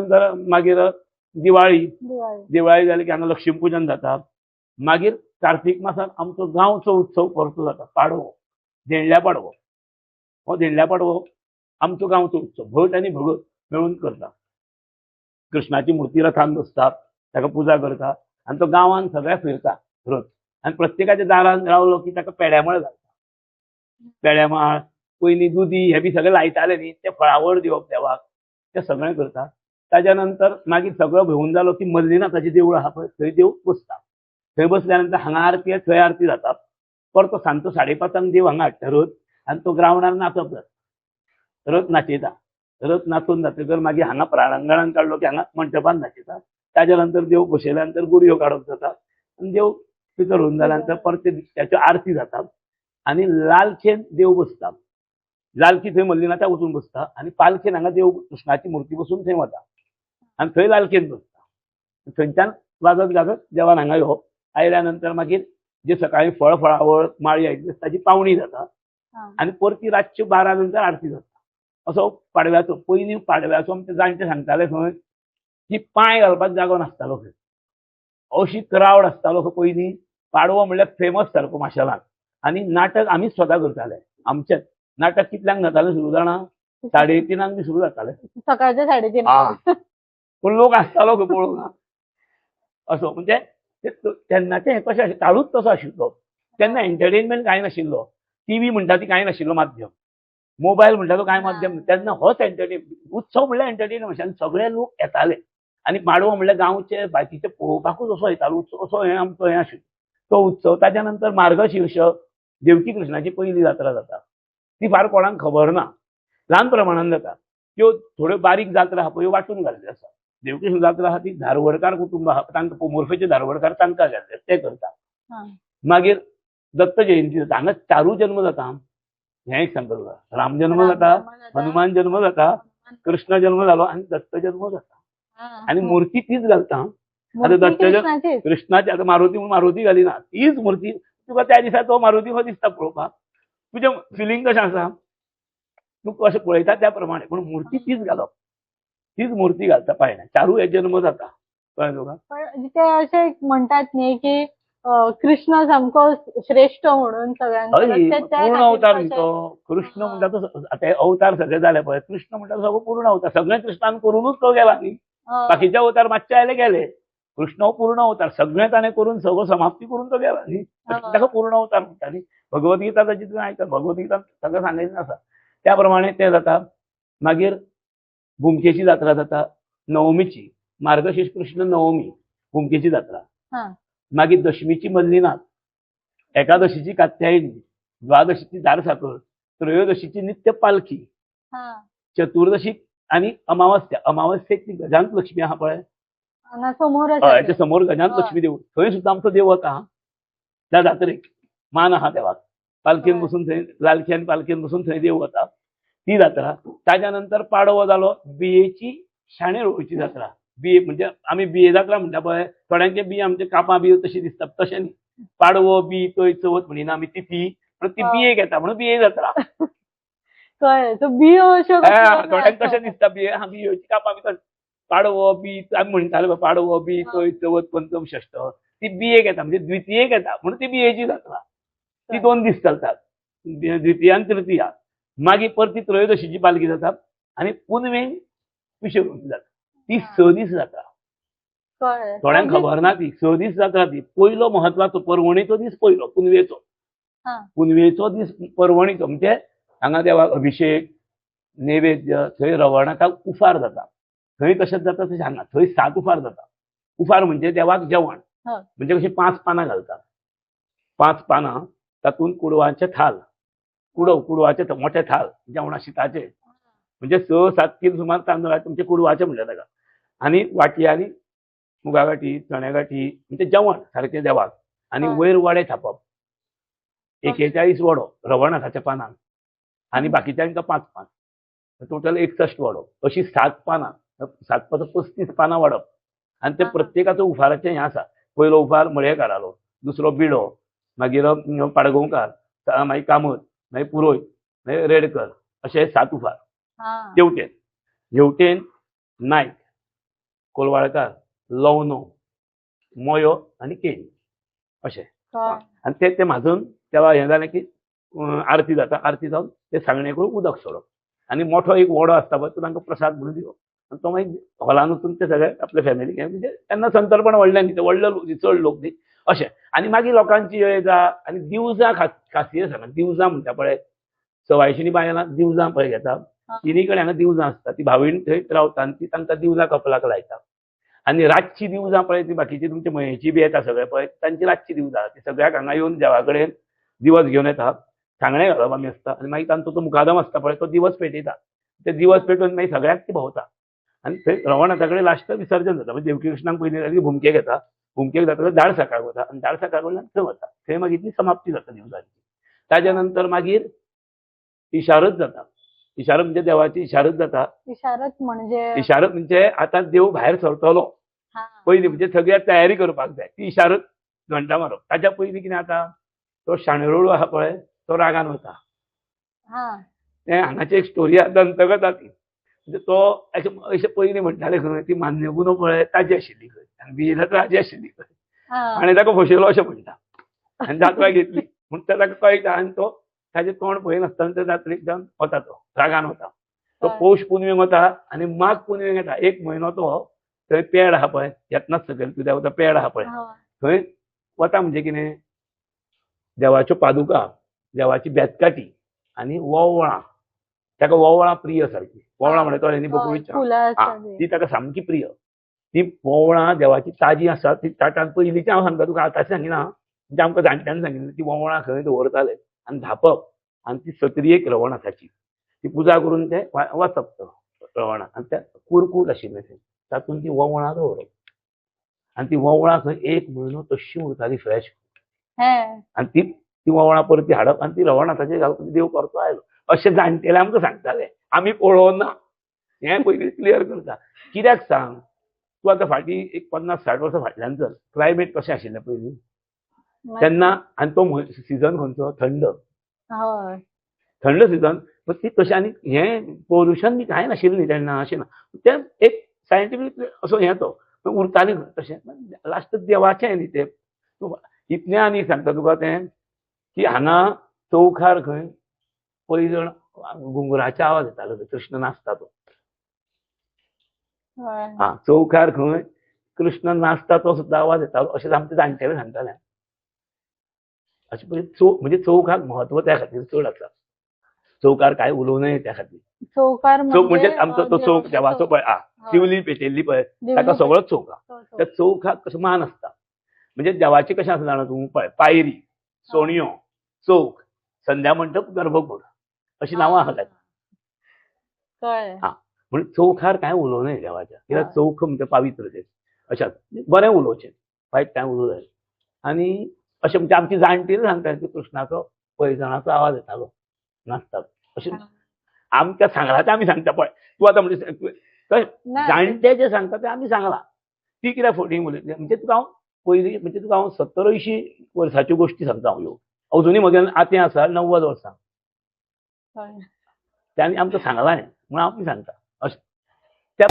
ताच्या नंतर मागीर दिवाळी दिवाळी. दिवाळी जाली की हांगा लक्ष्मीपूजन जाता मागीर कार्तीक मासात आमचो गांवचो उत्सव परतो जाता पाडवो देणल्या पाडवो. हो देणल्या पाडवो आमचो गांवचो उत्सव भट आनी भगत मेळून करता कृष्णाची मूर्ती रथान बसता ताका पुजा करता आनी तो गांवान सगळ्या फिरता रथ. आनी प्रत्येकाच्या दारान रावलो की ताका पेड्यामळ घालता पेड्यामाळ पयलीं दुदी हे बी सगळे लायताले न्ही ते फळावळ दिवप देवाक ते सगळें करता त्याच्यानंतर मागीर सगळो घेऊन जालो की मल्लीनाथाचें देवूळ आहा पळय थंय देव बसता थंय बसल्या नंतर हांगा आरती आहे, थंय आरती जाता परतो सांजचो साडे पांचांक देव हांगा हाडटा रथ. आनी तो ग्रावंडार नाचप जाता रथ नाचयता रथ नाचून जातकर मागीर हांगा प्राणांगणान काडलो की हांगा मंडपान नाचयता ताज्या नंतर देव बसयल्या नंतर गुरयो काडप जाता आनी देव भितर होऊन जाल्या नंतर परते त्याच्यो आरती जाता आनी लालखेन देव बसता लालकी थंय मल्लीनाथा वचून बसता आनी पालखेन हांगा देव कृष्णाची मूर्ती बसून थंय वता आनी थंय लालखेन बसता. थंयच्यान वाजत गाजत देवान हांगा येवप आयल्या नंतर मागीर जे सकाळी फळ फळावळ माळी आयली ताची पावणी जाता. हा. आनी परती रातच्यो बारा नंतर आरती जाता. असो पाडव्याचो पयलीं पाडव्याचो आमचे जाणटे सांगताले खंय की पांय घालपाक जागो नासतालो खंय. अशी क्रावड आसतालो खंय पयलीं. पाडवो म्हणल्यार फेमस सारको माशेलांत आनी नाटक आमीच स्वता करताले आमचेच नाटक कितल्यांक जातालें सुरू जाणा? साडे तिनांक बी सुरू जातालें. सकाळच्या साडेतीन हा. पूण लोक आसतालो खंय पळोवंक असो म्हणजे तेन्नाचें हें कशें आशिल्लें काळूच तसो आशिल्लो तेन्ना एंटरटेनमेंट कांय नाशिल्लो? टीव्ही म्हणटा ती कांय नाशिल्लो माध्यम? मोबायल म्हणटा तो कांय माध्यम? ना. तेन्ना होच एंटरटेनमेंट उत्सव म्हणल्यार एंटरटेनमेंट आनी सगळे लोक येताले. आनी पाडवो म्हणल्यार गांवचे बाकीचे पळोवपाकूच असो येतालो उत्सव असो हें आमचो हें आशिल्लो तो उत्सव ताच्या नंतर मार्गशीर्ष देवकी कृष्णाची पयली जात्रा जाता. ती फार कोणाक खबर ना. ल्हान प्रमाणान जाता. त्यो थोड्यो बारीक जात्रा आहा पळय वांटून घाल्ल्यो आसा देवकी जात्रा आहा ती धारवडकार कुटुंब तांकां पोमुर्फेचे धारवडकार तांकां घाल्ले ते करता हा. मागीर दत्त जयंती जाता हांगा चारू जन्म जाता हें एक सांगता तुका राम जन्म जाता हनुमान जन्म जाता कृष्ण जन्म जालो आनी दत्त जन्म जाता आनी मूर्ती तीच घालता. आता दत्त कृष्णाची आता मारुती मारुती घालिना तीच मूर्ती. तुका त्या दिसा तो मारुती हो दिसता पळोवपाक तुजें फिलींग कशें आसा तूं कशें पळयता त्या प्रमाणे पूण मूर्ती तीच घालप तीच मूर्ती घालता पांयण्या चारू हे जन्म जाता. कळ्ळें तुका पण ते असे म्हणतात न्ही की कृष्ण सामको श्रेष्ठ म्हणून त्या पूर्ण अवतार तशें- तो कृष्ण. म्हणटा तो आता अवतार सगळे जाले पळय कृष्ण म्हणटा तो सगळो पूर्ण अवतार. सगळे कृष्णान करूनच तो गेला न्ही. बाकीचे अवतार मातशे आयले गेले. कृष्ण पूर्ण अवतार. सगळे ताणें करून सगळो समाप्ती करून तो गेला न्ही. ताका पूर्ण अवतार म्हणटा न्ही भगवद्गीता ताची तुवें आयकता भगवद्गीता सगळें सांगिल्लें आसा त्या प्रमाणे तें जाता. मागीर भुमकेची जात्रा जाता नवमीची मार्गशीर्ष कृष्ण नवमी भुमकेची जात्रा. मागीर दशमीची मल्लीनाथ एकादशीची कात्यायनी द्वादशीची दारसाकर त्रयोदशीची नित्य पालखी. चतुर्दशीक आणि अमावस्या अमावस्येक ती गजांत लक्ष्मी आहा पळय. त्या समोर गजांत. लक्ष्मी देव थंय सुद्दां आमचो देव वता हा. त्या जात्रेक मान आहा देवाक पालखेन. बसून थंय लालखेन पालखेन बसून थंय देव वता ती जात्रा ताच्या नंतर पाडवो जालो बियेची शाणे रोवची जात्रा बिये म्हणजे आमी बिये जात्रा म्हणटा पळय थोड्यांचे बी आमचे कापां बी तशी दिसतात तशें न्ही पाडवो बी तोय चवथ म्हणिना आमी तिथी पण ती. बियेक येता म्हणून बिये जात्रा कळ्ळें सो बियो अश्यो थोड्यांक. तशें दिसता बिये हा बियोची कापां बी. पाडवो बी आमी म्हणटाले पाडवो बी. तोय चवथ पंचम षष्ठ ती बियेक येता म्हणजे द्वितीयेक येता म्हणून ती बियेची जात्रा ती. दोन दीस चलतात द्वितीया आनी तृतीया मागीर परती त्रयोदशीची पालखी जाता आनी पुनवेन विश्वरूप जाता ती स दीस जाता. थोड्यांक खबर ना ती. स दीस जात्रा ती. पयलो म्हत्वाचो पर्वणेचो दीस पयलो पुनवेचो. हा. पुनवेचो दीस पर्वणीचो. म्हणजे हांगा देवाक अभिषेक नैवेद्य थंय रवणाकाक उफार जाता थंय तशेंच जाता तशें हांगा. थंय सात उफार जाता उफार म्हणजे देवाक जेवण. हय. म्हणजे कशी पांच पानां घालतात. पांच पानां तातूंत कुडवांचे थाल. कुडव कुडवाचे मोठे थाल जेवणा शिताचे म्हणजे स सात किल सुमार तांदळाचे म्हणजे कुडवाचे म्हणटा ताका आनी वाटयांनी मुगा गाठी चण्या गाठी म्हणजे जेवण सारकें देवाक आनी. वयर वडे थापप. एकेचाळीस वडो रवणाकाच्या पानांक आनी बाकीच्यांका पांच पान. टोटल एकसश्ट वडो. अशी सात पानां. सात पांच पस्तीस पानां वाडप आनी ते. प्रत्येकाचो उफाराचें हें आसा पयलो उफार मळेकारालो दुसरो बिडो मागीर पाडगोंवकार मागीर कामत मागीर पुरोय मागीर रेडकर अशे सात उफार. तेवटेन हेवटेन नायक कोलवाळकार लवनो मोयो केळी अशें कळ्ळें. आनी ते ते म्हाजून तेव्हा हें जालें की आरती जाता आरती जावन ते सांगणे करून उदक सोडप आनी मोठो एक वडो आसता पळय तो तांकां प्रसाद म्हणून दिवप आनी तो मागीर हॉलान वचून ते सगळे आपल्या फॅमिलीक हें म्हणजे तेन्ना संतर्पण व्हडलें न्ही ते व्हडले न्ही, चड लोक न्ही अशें आनी मागीर लोकांची येजा आनी दिवजां खास खासियत सांगा. दिवजां म्हणटा पळय सवायशिणी बायलां दिवजां पळय घेता. तिनी कडेन हांगा दिवजां आसता ती भावीण थंय रावता आनी ती तांकां दिवजां कपलाक लायता. आनी रातची दिवजां पळय ती बाकीची तुमची मयेची बी येता सगळे पळय तांची रातची दिवजां ती सगळ्याक हांगा येवन देवा कडेन दिवस घेवन येता. सांगणे घालप आमी आसता आनी मागीर तांचो तो मुखादम आसता पळय तो दिवस पेटयता ते दिवस पेटोवन मागीर सगळ्याक ती भोंवता. आनी थंय रवणाचा कडेन लास्ट विसर्जन जाता म्हणजे देवकी कृष्णांक पयलीं जाली भुमके घेता भुमकेक जाता दाळ सकाळ वता आनी दाळ सकाळ कडल्यान थंय वता थंय मागीर ती समाप्ती जाता दिवसाची. ताज्या नंतर मागीर इशारत जाता. इशारत म्हणजे देवाची इशारत जाता. इशारत म्हणजे इशारत म्हणजे आतां देव भायर सरतलो. पयलीं म्हणजे सगळ्या तयारी करपाक जाय. ती इशारत घंटा मारप. ताच्या पयलीं कितें जाता तो शाणेरोळू आहा पळय तो रागान वता. हा. तें हांगाची एक स्टोरी आसा दंतकथा ती म्हणजे तो अशें पयलीं म्हणटाले खंय ती मान्यगुनो पळय ताजी आशिल्ली खंय आनी बियेला ताजी आशिल्ली खंय हा. आनी ताका फसयलो अशें म्हणटा आनी जात्रा घेतली. म्हूण ताका कळटा आनी तो ताजें तोंड पळयनासतना त्या जात्रेक जावन वता तो रागान वता तो. पौश पुनवेक वता आनी माघ पुनवेक येता एक म्हयनो तो थंय पेड आहा पळय येतनाच सकयल कित्याक वता पेड आहा पळय. थंय वता म्हणजे कितें देवाच्यो पादुका देवाची बेतकाटी आनी वोवळां ताका वोवळां प्रिय सारकी वोवळां म्हणटा तो आसता ती. ताका सामकी प्रिय. ती वोवळां देवाची ताजी आसा ती ताटान पयलींची हांव सांगता तुका आतांची सांगिना म्हणजे आमकां जाणट्यान सांगिल्लें ती वोवळां खंय दवरताले आनी धापप आनी ती सत्रियेक रवण आसाची ती पुजा करून ते वचप तो रवणां आनी त्या कुरकूट आशिल्लें तें तातूंत ती वोवळां दवरप आनी ती वोवळां खंय एक म्हयनो तशी उरताली फ्रेश आनी ती ती वोवळां परती हाडप आनी ती रवणां ताचेर घालून देव परतो आयलो. अशें जाणटेले आमकां सांगताले आमी पळोवना हें पयलीं क्लियर करता. कित्याक सांग. तूं आतां फाटीं एक पन्नास साठ वर्सां फाटल्यान चल क्लायमेट कशें आशिल्लें पयलीं तेन्ना आनी तो सिजन खंयचो थंड. थंड सिजन ती तशें आनी हें पोल्युशन बी कांय नाशिल्लें न्ही तेन्ना अशें ना. तें एक सायंटिफीक असो हें तो उरताली तशें लास्ट देवाचें न्ही तें. तूं इतलें आनी सांगता तुका तें की हांगा चौखार खंय पयलीं जाण घुंगराचे आवाज येतालो कृष्ण नाचता तो हा चौखार खंय कृष्ण नाचता तो सुद्दां आवाज येतालो अशें आमचे जाणटेले सांगताले अशें चौ म्हणजे चौखाक म्हत्व त्या खातीर चड आसा चौकार काय उलोवं नये त्या खातीर चौकार चौक म्हणजे आमचो तो चौक देवाचो पळय आ हय. दिवली पेटयल्ली पळय ताका सगळो चौक हा. तो- तो. त्या चौकाक कसो मान आसता म्हणजे देवाचें कशें आसा जाणा तूं? पळय पायरी सोणयो चौक. संध्या म्हणटप गर्भगूड अशीं नांवां आहा ताका कळ्ळें हा. म्हणून चौखार कांय उलोवं नये देवाच्या हय. चौक म्हणजे पावित्र तें अशें आसा. बरें उलोवचें वायट कांय उलोवं जाय आनी अशें म्हणजे आमची जाणटेली सांगता की कृष्णाचो पैजणाचो आवाज येतालो नाचतालो अशें आमकां सांगलां तें आमी सांगता पळय तूं आतां म्हणजे जाणटे जे सांगता ते आमी सांगलां. ती कित्याक फोटींग उलयतली म्हणजे तुका हांव पयलीं म्हणजे तुका हांव सत्तर अंयशीं वर्साच्यो गोश्टी सांगता हांव ह्यो. अजुनूय म्हगेलें आतें आसा णव्वद वर्सां त्याने आमचं सांगायला नाही. म्हणून आम्ही सांगता. असं त्या